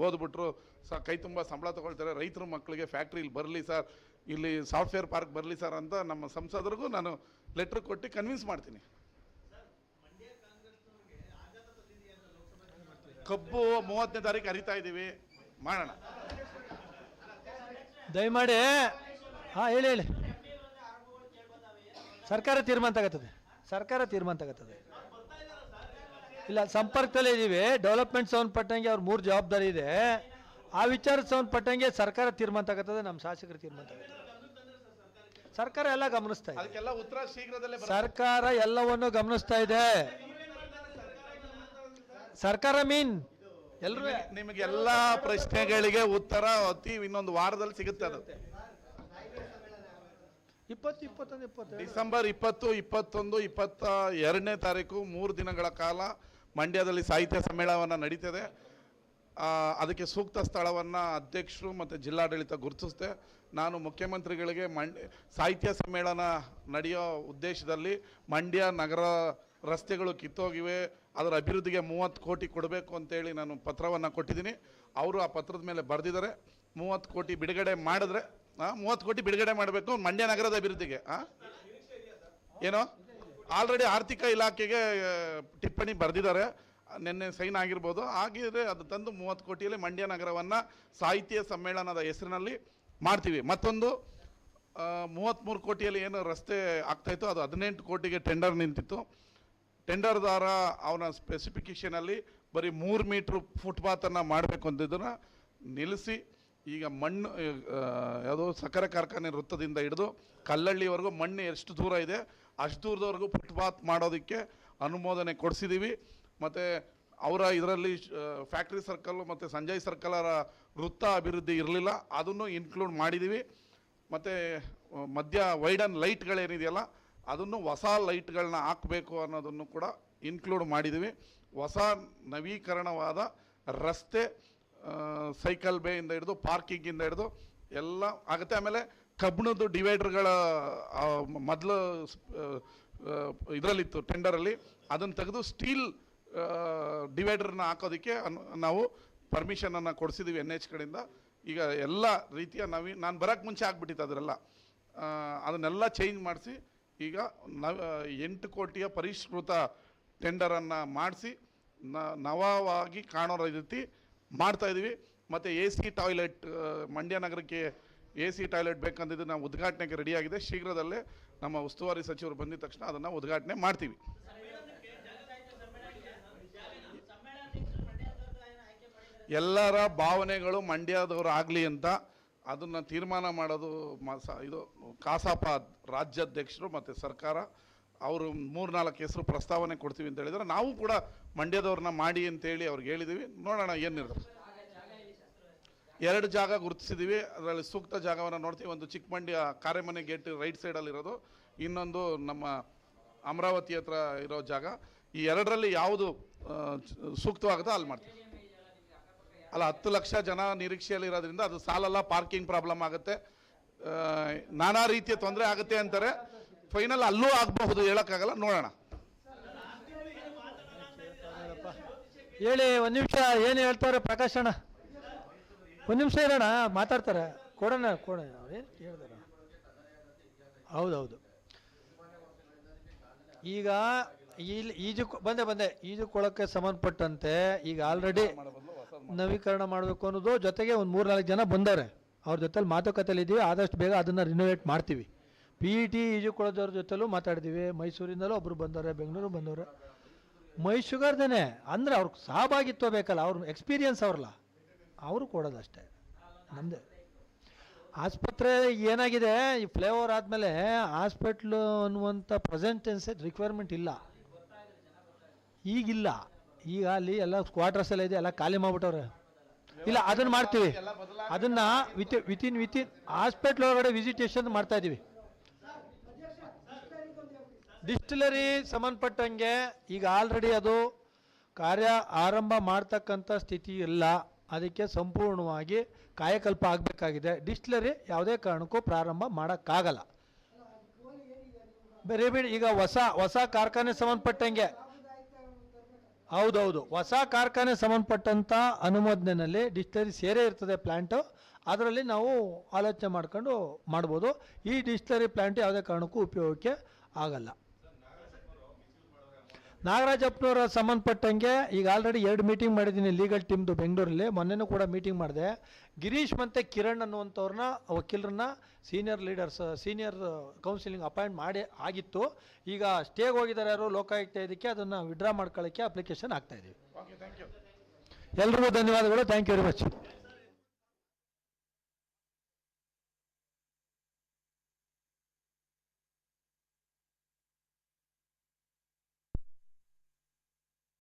ಓದ್ಬಿಟ್ರು, ಸ, ಕೈ ತುಂಬ ಸಂಬಳ ತೊಗೊಳ್ತಾರೆ, ರೈತರ ಮಕ್ಕಳಿಗೆ ಫ್ಯಾಕ್ಟ್ರಿ ಇಲ್ಲಿ ಬರಲಿ ಸರ್, ಇಲ್ಲಿ ಸಾಫ್ಟ್ವೇರ್ ಪಾರ್ಕ್ ಬರಲಿ ಸರ್ ಅಂತ ನಮ್ಮ ಸಂಸದರಿಗೂ ನಾನು ಲೆಟ್ರ್ ಕೊಟ್ಟು ಕನ್ವಿನ್ಸ್ ಮಾಡ್ತೀನಿ. ಕಬ್ಬು ಮೂವತ್ತನೇ ತಾರೀಕು ಅರಿತಾ ಇದ್ದೀವಿ ಮಾಡೋಣ. ದಯಮಾಡಿ, ಹಾಂ, ಹೇಳಿ ಹೇಳಿ. ಸರ್ಕಾರ ತೀರ್ಮಾನ ತಗತ್ತದೆ ಸರ್ಕಾರ ತೀರ್ಮಾನ ತಗತ್ತದೆ ಇಲ್ಲ ಸಂಪರ್ಕದಲ್ಲೇ ಇದ್ದೀವಿ ಡೆವಲಪ್ಮೆಂಟ್ ಸಂಬಂಧಪಟ್ಟಂಗೆ ಅವ್ರ ಮೂರು ಜವಾಬ್ದಾರಿ ಇದೆ. ಆ ವಿಚಾರದ ಸಂಬಂಧಪಟ್ಟಂಗೆ ಸರ್ಕಾರ ತೀರ್ಮಾನ ತಗತ್ತದೆ ನಮ್ಮ ಶಾಸಕರು ತೀರ್ಮಾನ ತಗತ್ತದೆ ಸರ್ಕಾರ ಎಲ್ಲ ಗಮನಿಸ್ತಾ ಇದೆ. ಉತ್ತರ ಶೀಘ್ರದಲ್ಲೇ. ಸರ್ಕಾರ ಎಲ್ಲವನ್ನು ಗಮನಿಸ್ತಾ ಇದೆ. ಸರ್ಕಾರ ಮೀನ್. ಎಲ್ಲರೂ ನಿಮಗೆಲ್ಲ ಪ್ರಶ್ನೆಗಳಿಗೆ ಉತ್ತರ ಅತಿ ಇನ್ನೊಂದು ವಾರದಲ್ಲಿ ಸಿಗುತ್ತೆ ಅದು. ಇಪ್ಪತ್ತು, ಇಪ್ಪತ್ತೊಂದು ಇಪ್ಪತ್ತು ಡಿಸೆಂಬರ್ ಇಪ್ಪತ್ತು, ಇಪ್ಪತ್ತೊಂದು, ಇಪ್ಪತ್ತ ಎರಡನೇ ತಾರೀಕು, ಮೂರು ದಿನಗಳ ಕಾಲ ಮಂಡ್ಯದಲ್ಲಿ ಸಾಹಿತ್ಯ ಸಮ್ಮೇಳನವನ್ನು ನಡೀತದೆ. ಅದಕ್ಕೆ ಸೂಕ್ತ ಸ್ಥಳವನ್ನು ಅಧ್ಯಕ್ಷರು ಮತ್ತು ಜಿಲ್ಲಾಡಳಿತ ಗುರುತಿಸುತ್ತೆ. ನಾನು ಮುಖ್ಯಮಂತ್ರಿಗಳಿಗೆ ಮಂಡ್ಯ ಸಾಹಿತ್ಯ ಸಮ್ಮೇಳನ ನಡೆಯೋ ಉದ್ದೇಶದಲ್ಲಿ ಮಂಡ್ಯ ನಗರ ರಸ್ತೆಗಳು ಕಿತ್ತೋಗಿವೆ. ಅದರ ಅಭಿವೃದ್ಧಿಗೆ ಮೂವತ್ತು ಕೋಟಿ ಕೊಡಬೇಕು ಅಂತೇಳಿ ನಾನು ಪತ್ರವನ್ನು ಕೊಟ್ಟಿದ್ದೀನಿ. ಅವರು ಆ ಪತ್ರದ ಮೇಲೆ ಬರೆದಿದ್ದಾರೆ. ಮೂವತ್ತು ಕೋಟಿ ಬಿಡುಗಡೆ ಮಾಡಿದ್ರೆ ಮೂವತ್ತು ಕೋಟಿ ಬಿಡುಗಡೆ ಮಾಡಬೇಕು ಮಂಡ್ಯ ನಗರದ ಅಭಿವೃದ್ಧಿಗೆ? ಏನೋ? ಆಲ್ರೆಡಿ ಆರ್ಥಿಕ ಇಲಾಖೆಗೆ ಟಿಪ್ಪಣಿ ಬರೆದಿದ್ದಾರೆ. ನಿನ್ನೆ ಸೈನ್ ಆಗಿರ್ಬೋದು. ಹಾಗಿದ್ರೆ ಅದು ತಂದು ಮೂವತ್ತು ಕೋಟಿಯಲ್ಲಿ ಮಂಡ್ಯ ನಗರವನ್ನು ಸಾಹಿತ್ಯ ಸಮ್ಮೇಳನದ ಹೆಸರಿನಲ್ಲಿ ಮಾಡ್ತೀವಿ. ಮತ್ತೊಂದು ಮೂವತ್ತ್ಮೂರು ಕೋಟಿಯಲ್ಲಿ ಏನು ರಸ್ತೆ ಆಗ್ತಾಯಿತ್ತು ಅದು ಹದಿನೆಂಟು ಕೋಟಿಗೆ ಟೆಂಡರ್ ನಿಂತಿತ್ತು. ಟೆಂಡರ್ದಾರ ಅವನ ಸ್ಪೆಸಿಫಿಕೇಷನಲ್ಲಿ ಬರೀ ಮೂರು ಮೀಟ್ರ್ ಫುಟ್ಪಾತನ್ನು ಮಾಡಬೇಕು ಅಂತಿದ್ದನ್ನು ನಿಲ್ಲಿಸಿ ಈಗ ಮಣ್ಣು ಯಾವುದೋ ಸಕ್ಕರೆ ಕಾರ್ಖಾನೆ ವೃತ್ತದಿಂದ ಹಿಡಿದು ಕಲ್ಲಳ್ಳಿವರೆಗೂ ಮಣ್ಣು ಎಷ್ಟು ದೂರ ಇದೆ, ಅಷ್ಟು ದೂರದವರೆಗೂ ಫುಟ್ಪಾತ್ ಮಾಡೋದಕ್ಕೆ ಅನುಮೋದನೆ ಕೊಡಿಸಿದ್ದೀವಿ ಮತ್ತು ಅವರ ಇದರಲ್ಲಿ ಫ್ಯಾಕ್ಟ್ರಿ ಸರ್ಕಲ್ಲು ಮತ್ತು ಸಂಜಯ್ ಸರ್ಕಲರ ವೃತ್ತ ಅಭಿವೃದ್ಧಿ ಇರಲಿಲ್ಲ, ಅದನ್ನು ಇನ್ಕ್ಲೂಡ್ ಮಾಡಿದ್ದೀವಿ ಮತ್ತು ಮಧ್ಯ ವೈಡನ್ ಲೈಟ್ಗಳೇನಿದೆಯಲ್ಲ ಅದನ್ನು ಹೊಸ ಲೈಟ್ಗಳನ್ನ ಹಾಕಬೇಕು ಅನ್ನೋದನ್ನು ಕೂಡ ಇನ್ಕ್ಲೂಡ್ ಮಾಡಿದ್ದೀವಿ ಹೊಸ ನವೀಕರಣವಾದ ರಸ್ತೆ ಸೈಕಲ್ ಬೇಯಿಂದ ಹಿಡಿದು ಪಾರ್ಕಿಂಗಿಂದ ಹಿಡಿದು ಎಲ್ಲ ಆಗುತ್ತೆ. ಆಮೇಲೆ ಕಬ್ಬಿಣದ್ದು ಡಿವೈಡರ್ಗಳ ಮೊದಲು ಇದರಲ್ಲಿತ್ತು ಟೆಂಡರಲ್ಲಿ. ಅದನ್ನು ತೆಗೆದು ಸ್ಟೀಲ್ ಡಿವೈಡರ್ನ ಹಾಕೋದಕ್ಕೆ ನಾವು ಪರ್ಮಿಷನನ್ನು ಕೊಡಿಸಿದ್ದೀವಿ ಎನ್ ಎಚ್ ಕಡೆಯಿಂದ. ಈಗ ಎಲ್ಲ ರೀತಿಯ ನವೀ, ನಾನು ಬರೋಕ್ಕೆ ಮುಂಚೆ ಆಗ್ಬಿಟ್ಟಿತ್ತು ಅದರೆಲ್ಲ. ಅದನ್ನೆಲ್ಲ ಚೇಂಜ್ ಮಾಡಿಸಿ ಈಗ ನವ, ಎಂಟು ಕೋಟಿಯ ಪರಿಷ್ಕೃತ ಟೆಂಡರನ್ನು ಮಾಡಿಸಿ ನವವಾಗಿ ಕಾಣೋ ರೀತಿ ಮಾಡ್ತಾ ಇದೀವಿ. ಮತ್ತು ಎ ಸಿ ಟಾಯ್ಲೆಟ್ ಮಂಡ್ಯ ನಗರಕ್ಕೆ ಎ ಸಿ ಟಾಯ್ಲೆಟ್ ಬೇಕಂದಿದ್ದು ನಾವು ಉದ್ಘಾಟನೆಗೆ ರೆಡಿಯಾಗಿದೆ. ಶೀಘ್ರದಲ್ಲೇ ನಮ್ಮ ಉಸ್ತುವಾರಿ ಸಚಿವರು ಬಂದಿದ ತಕ್ಷಣ ಅದನ್ನು ಉದ್ಘಾಟನೆ ಮಾಡ್ತೀವಿ. ಎಲ್ಲರ ಭಾವನೆಗಳು ಮಂಡ್ಯದವರು ಆಗಲಿ ಅಂತ ಅದನ್ನು ತೀರ್ಮಾನ ಮಾಡೋದು ಇದು, ಕಾಸಾಪ ರಾಜ್ಯಾಧ್ಯಕ್ಷರು ಮತ್ತು ಸರ್ಕಾರ ಅವರು ಮೂರ್ನಾಲ್ಕು ಹೆಸರು ಪ್ರಸ್ತಾವನೆ ಕೊಡ್ತೀವಿ ಅಂತ ಹೇಳಿದ್ರೆ ನಾವು ಕೂಡ ಮಂಡ್ಯದವ್ರನ್ನ ಮಾಡಿ ಅಂತೇಳಿ ಅವ್ರಿಗೆ ಹೇಳಿದ್ದೀವಿ ನೋಡೋಣ ಏನಿರ್ತದೆ ಎರಡು ಜಾಗ ಗುರುತಿಸಿದ್ದೀವಿ ಅದರಲ್ಲಿ ಸೂಕ್ತ ಜಾಗವನ್ನು ನೋಡ್ತೀವಿ. ಒಂದು ಚಿಕ್ಕಮಂಡ್ಯ ಕಾರೆಮನೆ ಗೇಟ್ ರೈಟ್ ಸೈಡಲ್ಲಿರೋದು ಇನ್ನೊಂದು ನಮ್ಮ ಅಮರಾವತಿ ಹತ್ರ ಇರೋ ಜಾಗ. ಈ ಎರಡರಲ್ಲಿ ಯಾವುದು ಸೂಕ್ತವಾಗುತ್ತೋ ಅಲ್ಲಿ ಮಾಡ್ತೀವಿ. ಅಲ್ಲ, ಹತ್ತು ಲಕ್ಷ ಜನ ನಿರೀಕ್ಷೆಯಲ್ಲಿ ಇರೋದ್ರಿಂದ ಅದು ಸಾಲಲ್ಲ, ಪಾರ್ಕಿಂಗ್ ಪ್ರಾಬ್ಲಮ್ ಆಗುತ್ತೆ. ನಾನಾ ರೀತಿಯ ತೊಂದರೆ ಆಗುತ್ತೆ ಅಂತಾರೆ. ಫೈನಲ್ ಅಲ್ಲೂ ಆಗಬಹುದು ಹೇಳೋಕ್ಕಾಗಲ್ಲ, ನೋಡೋಣ. ಹೇಳಿ, ಒಂದು ನಿಮಿಷ, ಏನು ಹೇಳ್ತಾರೆ ಪ್ರಕಾಶ್ ಅಣ್ಣ? ಒಂದು ನಿಮಿಷ ಇರೋಣ, ಮಾತಾಡ್ತಾರೆ. ಕೊಡೋಣ ಕೊಡೋಣ ಏನು ಕೇಳಿದಾರ? ಹೌದೌದು. ಈಗ ಇಲ್ಲಿ ಈಜು ಬಂದೆ ಬಂದೆ. ಈಜುಕೊಳಕ್ಕೆ ಸಂಬಂಧಪಟ್ಟಂತೆ ಈಗ ಆಲ್ರೆಡಿ ನವೀಕರಣ ಮಾಡಬೇಕು ಅನ್ನೋದು ಜೊತೆಗೆ ಒಂದು ಮೂರು ನಾಲ್ಕು ಜನ ಬಂದಾರೆ. ಅವ್ರ ಜೊತೆಲಿ ಮಾತುಕತೆಯಲ್ಲಿ ಇದ್ದೀವಿ ಆದಷ್ಟು ಬೇಗ ಅದನ್ನು ರಿನೋವೇಟ್ ಮಾಡ್ತೀವಿ. ಪಿ ಇ ಟಿ ಈಜುಕೊಳದವ್ರ ಜೊತೆಲೂ ಮಾತಾಡಿದ್ದೀವಿ ಮೈಸೂರಿಂದಲೂ ಒಬ್ಬರು ಬಂದವ್ರೆ, ಬೆಂಗಳೂರು ಬಂದವ್ರೆ. ಮೈಸೂಗರ್ದೇನೆ ಅಂದರೆ ಅವ್ರಿಗೆ ಸಹಭಾಗಿತ್ವ ಬೇಕಲ್ಲ, ಅವ್ರ ಎಕ್ಸ್ಪೀರಿಯನ್ಸ್ ಅವ್ರಲ್ಲ. ಅವರು ಕೊಡೋದಷ್ಟೇ ನಮ್ಮದೇ ಆಸ್ಪತ್ರೆ ಏನಾಗಿದೆ, ಈ ಫ್ಲೇವರ್ ಆದಮೇಲೆ ಹಾಸ್ಪಿಟ್ಲು ಅನ್ನುವಂಥ ಪ್ರೆಸೆಂಟೆನ್ಸ್ ರಿಕ್ವೈರ್ಮೆಂಟ್ ಇಲ್ಲ. ಈಗಿಲ್ಲ. ಈಗ ಅಲ್ಲಿ ಎಲ್ಲ ಕ್ವಾರ್ಟರ್ಸ್ ಎಲ್ಲ ಇದೆ, ಎಲ್ಲ ಖಾಲಿ ಮಾಡ್ಬಿಟ್ಟವ್ರೆ. ಇಲ್ಲ, ಅದನ್ನ ಮಾಡ್ತೀವಿ. ಅದನ್ನ ವಿತ್ ವಿತಿನ್ ವಿತಿನ್ ಹಾಸ್ಪಿಟ್ಲ್ ಒಳಗಡೆ ವಿಸಿಟೇಷನ್ ಮಾಡ್ತಾ ಇದೀವಿ. ಡಿಸ್ಟಿಲರಿ ಸಂಬಂಧಪಟ್ಟಂಗೆ ಈಗ ಆಲ್ರೆಡಿ ಅದು ಕಾರ್ಯ ಆರಂಭ ಮಾಡ್ತಕ್ಕಂಥ ಸ್ಥಿತಿ ಇಲ್ಲ. ಅದಕ್ಕೆ ಸಂಪೂರ್ಣವಾಗಿ ಕಾಯಕಲ್ಪ ಆಗಬೇಕಾಗಿದೆ. ಡಿಸ್ಟಿಲರಿ ಯಾವುದೇ ಕಾರಣಕ್ಕೂ ಪ್ರಾರಂಭ ಮಾಡೋಕ್ಕಾಗಲ್ಲ. ಬೇರೆ ಬೇಡಿ, ಈಗ ಹೊಸ ಹೊಸ ಕಾರ್ಖಾನೆ ಸಂಬಂಧಪಟ್ಟಂಗೆ. ಹೌದೌದು, ಹೊಸ ಕಾರ್ಖಾನೆ ಸಂಬಂಧಪಟ್ಟಂಥ ಅನುಮೋದನೆಯಲ್ಲಿ ಡಿಸ್ಟಿಲರಿ ಸೇರೇ ಇರ್ತದೆ ಪ್ಲ್ಯಾಂಟು ಅದರಲ್ಲಿ ನಾವು ಆಲೋಚನೆ ಮಾಡ್ಕೊಂಡು ಮಾಡ್ಬೋದು. ಈ ಡಿಸ್ಟಿಲರಿ ಪ್ಲ್ಯಾಂಟ್ ಯಾವುದೇ ಕಾರಣಕ್ಕೂ ಉಪಯೋಗಕ್ಕೆ ಆಗಲ್ಲ. ನಾಗರಾಜಪ್ಪನವರ ಸಂಬಂಧಪಟ್ಟಂಗೆ ಈಗ ಆಲ್ರೆಡಿ ಎರಡು ಮೀಟಿಂಗ್ ಮಾಡಿದ್ದೀನಿ ಲೀಗಲ್ ಟೀಮ್ದು ಬೆಂಗಳೂರಲ್ಲಿ. ಮೊನ್ನೆನೂ ಕೂಡ ಮೀಟಿಂಗ್ ಮಾಡಿದೆ. ಗಿರೀಶ್ ಮತ್ತು ಕಿರಣ್ ಅನ್ನುವಂಥವ್ರನ್ನ ವಕೀಲರನ್ನ senior leaders senior counselling appoint ಮಾಡಿ ಆಗಿತ್ತು. ಈಗ ಸ್ಟೇಗೆ ಹೋಗಿದ್ದಾರೆ ಯಾರು? ಲೋಕಾಯುಕ್ತ ಇದಕ್ಕೆ ಅದನ್ನು ವಿಡ್ರಾ ಮಾಡ್ಕೊಳ್ಳೋಕ್ಕೆ ಅಪ್ಲಿಕೇಶನ್ ಹಾಕ್ತಾಯಿದ್ದೀವಿ ಎಲ್ರಿಗೂ ಧನ್ಯವಾದಗಳು. ಥ್ಯಾಂಕ್ ಯು ವೆರಿ ಮಚ್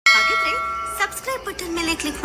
ಹಾಗಿದ್ರೆ ಸಬ್ಸ್ಕ್ರೈಬ್ ಬಟನ್ ಮೇಲೆ ಕ್ಲಿಕ್